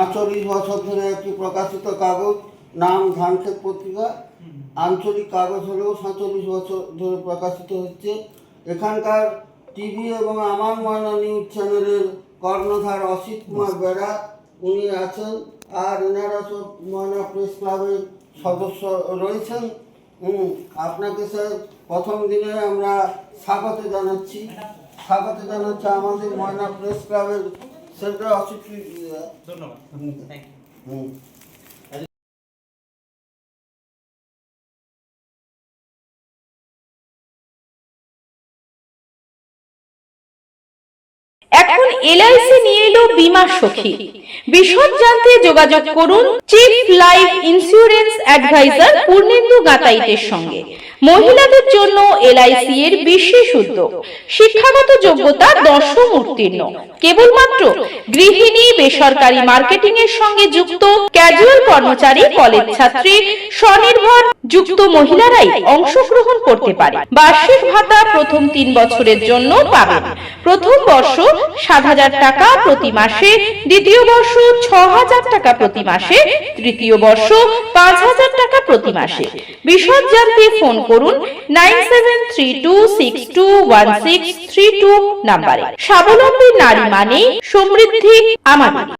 আটচল্লিশ বছর ধরে একটি প্রকাশিত কাগজ, নাম ধানক্ষেত পত্রিকা। আঞ্চলিক কাগজ হলেও সাতচল্লিশ বছর ধরে প্রকাশিত হচ্ছে। এখানকার টিভি এবং আমার ময়না নিউজ চ্যানেলের কর্ণধার অসিত কুমার বেড়া, উনি আছেন আর এনারা সব ময়না প্রেস ক্লাবের সদস্য রয়েছেন। আপনাকে স্যার, প্রথম দিনে আমরা স্বাগত জানাচ্ছি। স্বাগত জানাচ্ছি আমাদের ময়না প্রেস ক্লাবের ধন্যবাদ। থ্যাংক ইউ এখন এলআইসি নিয়ে এলো বীমা সখী। বিশদ জানতে যোগাযোগ করুন chief life insurance advisor Purnendu গাতাইতের সঙ্গে। মহিলাদের জন্য এলআইসি এর বিশেষ উদ্যোগ। শিক্ষাগত যোগ্যতা দশম উত্তীর্ণ। কেবলমাত্র গৃহিণী, বেসরকারি মার্কেটিং এর সঙ্গে যুক্ত ক্যাজুয়াল কর্মচারী কলেজ ছাত্রী, স্বনির্ভর যুক্ত মহিলারাই অংশগ্রহণ করতে পারে। বার্ষিক ভাতা প্রথম তিন বছরের জন্য পাবেন। প্রথম বর্ষ সাত হাজার টাকা প্রতি মাসে, দ্বিতীয় বর্ষ ছ হাজার টাকা প্রতি মাসে, তৃতীয় বর্ষ হাজার টাকা প্রতি মাসে। বিশদ জানতে ফোন করুন nine seven three two six two one six three two নাম্বারে। স্বাবলম্বী নারী মানে সমৃদ্ধি আমাদের